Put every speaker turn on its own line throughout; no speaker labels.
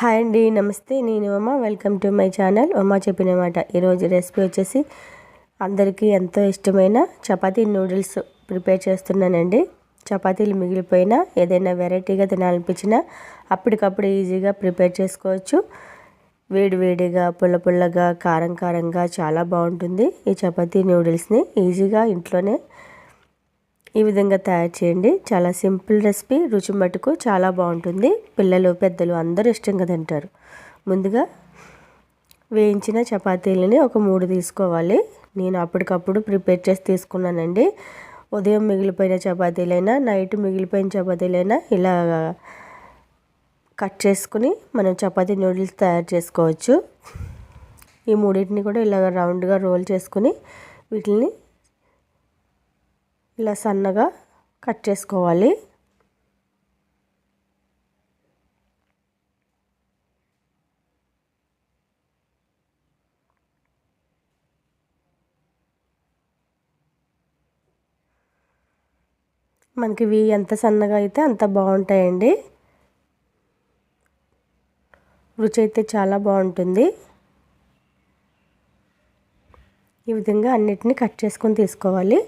Hi అండి నమస్తే. నేను అమ్మ వెల్కమ్ టు మై ఛానల్. అమ్మ చెప్పిన మాట. ఈరోజు రెసిపీ వచ్చేసి అందరికీ ఎంతో ఇష్టమైన చపాతీ నూడిల్స్ ప్రిపేర్ చేస్తున్నానండి. చపాతీలు మిగిలిపోయినా ఏదైనా వెరైటీగా తినాలనిపించినా అప్పటికప్పుడు ఈజీగా ప్రిపేర్ చేసుకోవచ్చు. వేడివేడిగా పుల్ల పుల్లగా కారం కారంగా చాలా బాగుంటుంది ఈ చపాతీ నూడిల్స్ని. ఈజీగా ఇంట్లోనే ఈ విధంగా తయారు చేయండి. చాలా సింపుల్ రెసిపీ రుచి మటుకు చాలా బాగుంటుంది. పిల్లలు పెద్దలు అందరూ ఇష్టంగా తింటారు. ముందుగా వేయించిన చపాతీలని ఒక మూడు తీసుకోవాలి. నేను అప్పటికప్పుడు ప్రిపేర్ చేసి తీసుకున్నానండి. ఉదయం మిగిలిపోయిన చపాతీలైనా నైట్ మిగిలిపోయిన చపాతీలైనా ఇలా కట్ చేసుకుని మనం చపాతీ నూడిల్స్ తయారు చేసుకోవచ్చు. ఈ మూడింటిని కూడా ఇలా రౌండ్గా రోల్ చేసుకుని వీటిని ఇలా సన్నగా కట్ చేసుకోవాలి. మనకి ఇవి ఎంత సన్నగా అయితే అంత బాగుంటాయండి. రుచి అయితే చాలా బాగుంటుంది. ఈ విధంగా అన్నిటిని కట్ చేసుకొని తీసుకోవాలి.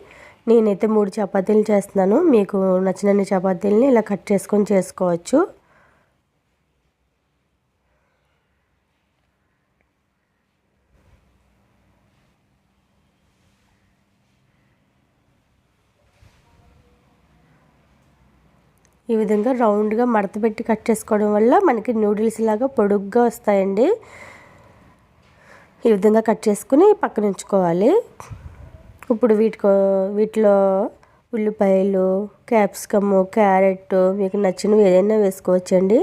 నేనైతే మూడు చపాతీలు చేస్తున్నాను. మీకు నచ్చినన్ని చపాతీలని ఇలా కట్ చేసుకొని చేసుకోవచ్చు. ఈ విధంగా రౌండ్గా మడత పెట్టి కట్ చేసుకోవడం వల్ల మనకి నూడిల్స్ లాగా పొడుగ్గా వస్తాయండి. ఈ విధంగా కట్ చేసుకుని పక్కన ఉంచుకోవాలి. ఇప్పుడు వీటికో వీటిలో ఉల్లిపాయలు క్యాప్సికమ్ క్యారెట్ మీకు నచ్చినవి ఏదైనా వేసుకోవచ్చండి.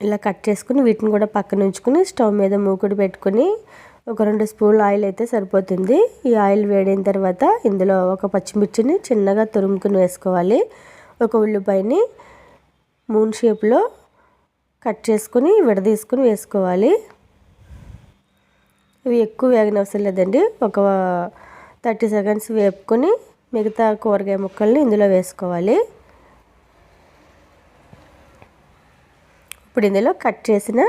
ఇలా కట్ చేసుకుని వీటిని కూడా పక్కన ఉంచుకుని స్టవ్ మీద మూకుడు పెట్టుకుని ఒక రెండు స్పూన్లు ఆయిల్ అయితే సరిపోతుంది. ఈ ఆయిల్ వేడిన తర్వాత ఇందులో ఒక పచ్చిమిర్చిని చిన్నగా తురుముకుని వేసుకోవాలి. ఒక ఉల్లిపాయని మూన్ షేప్లో కట్ చేసుకుని విడదీసుకుని వేసుకోవాలి. ఇవి ఎక్కువ వేగనవసరం లేదండి. ఒక థర్టీ సెకండ్స్ వేపుకొని మిగతా కూరగాయ ముక్కల్ని ఇందులో వేసుకోవాలి. ఇప్పుడు ఇందులో కట్ చేసిన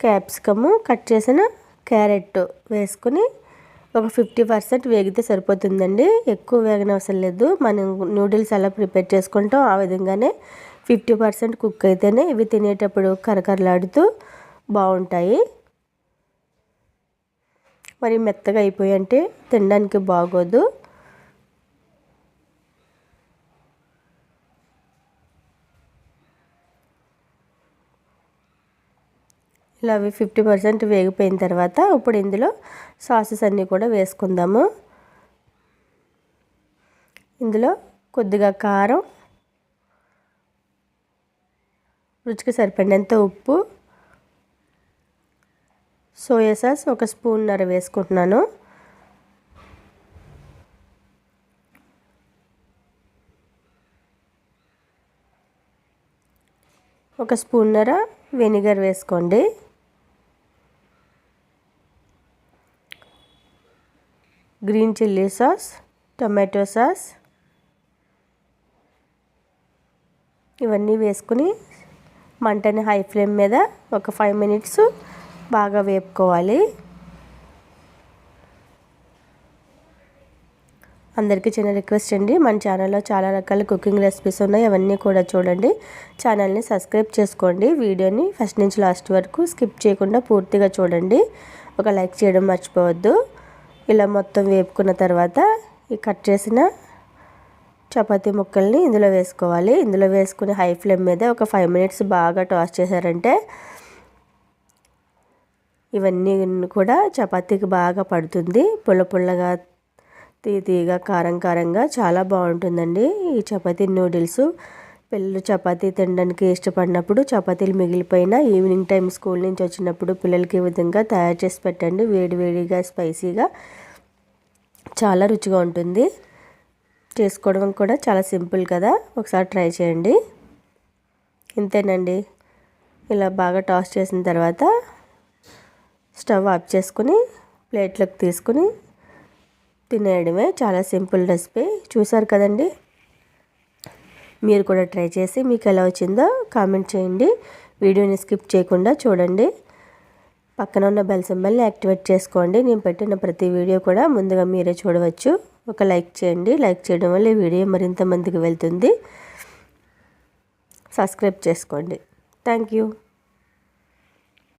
క్యాప్సికము కట్ చేసిన క్యారెట్ వేసుకుని ఒక ఫిఫ్టీ పర్సెంట్ వేగితే సరిపోతుందండి. ఎక్కువ వేగనవసరం లేదు. మనం నూడిల్స్ ఎలా ప్రిపేర్ చేసుకుంటాం. ఆ విధంగానే ఫిఫ్టీ పర్సెంట్ కుక్ అయితేనే ఇవి తినేటప్పుడు కరకరలాడుతూ బాగుంటాయి. మరి మెత్తగా అయిపోయి అంటే తినడానికి బాగోదు. ఇలా అవి ఫిఫ్టీ పర్సెంట్ వేగిపోయిన తర్వాత ఇప్పుడు ఇందులో సాసెస్ అన్నీ కూడా వేసుకుందాము. ఇందులో కొద్దిగా కారం రుచికి సరిపడినంత ఉప్పు సోయా సాస్ ఒక స్పూన్నర వేసుకుంటున్నాను. ఒక స్పూన్నర వెనిగర్ వేసుకోండి. Green chilli sauce tomato sauce ఇవన్నీ వేసుకుని మంటని హై ఫ్లేమ్ మీద ఒక ఫైవ్ మినిట్స్ బాగా వేపుకోవాలి. అందరికీ చిన్న రిక్వెస్ట్ అండి మన ఛానల్లో చాలా రకాల కుకింగ్ రెసిపీస్ ఉన్నాయి అవన్నీ కూడా చూడండి. ఛానల్ని సబ్స్క్రైబ్ చేసుకోండి వీడియోని ఫస్ట్ నుంచి లాస్ట్ వరకు స్కిప్ చేయకుండా పూర్తిగా చూడండి. ఒక లైక్ చేయడం మర్చిపోవద్దు. ఇలా మొత్తం వేపుకున్న తర్వాత ఈ కట్ చేసిన చపాతీ ముక్కల్ని ఇందులో వేసుకోవాలి. ఇందులో వేసుకుని హై ఫ్లేమ్ మీద ఒక ఫైవ్ మినిట్స్ బాగా టాస్ చేశారంటే ఇవన్నీ కూడా చపాతీకి బాగా పడుతుంది. పుల్ల పుల్లగా తీతీగా కారం కారంగా చాలా బాగుంటుందండి ఈ చపాతీ నూడిల్స్. పిల్లలు చపాతీ తినడానికి ఇష్టపడినప్పుడు చపాతీలు మిగిలిపోయిన ఈవినింగ్ టైం స్కూల్ నుంచి వచ్చినప్పుడు పిల్లలకి ఈ విధంగా తయారు చేసి పెట్టండి. వేడివేడిగా స్పైసీగా చాలా రుచిగా ఉంటుంది. చేసుకోవడం కూడా చాలా సింపుల్ కదా. ఒకసారి ట్రై చేయండి. ఇంతేనండి. ఇలా బాగా టాస్ చేసిన తర్వాత స్టవ్ ఆఫ్ చేసుకుని ప్లేట్లోకి తీసుకుని తినేయడమే చాలా సింపుల్ రెసిపీ. చూసారు కదండి? మీరు కూడా ట్రై చేసి మీకు ఎలా వచ్చిందో కామెంట్ చేయండి. వీడియోని స్కిప్ చేయకుండా చూడండి. పక్కన ఉన్న బెల్ సింబల్ని యాక్టివేట్ చేసుకోండి. నేను పెట్టిన ప్రతి వీడియో కూడా ముందుగా మీరే చూడవచ్చు. ఒక లైక్ చేయండి. లైక్ చేయడం వల్ల ఈ వీడియో మరింత మందికి వెళ్తుంది. సబ్స్క్రైబ్ చేసుకోండి. Thank you.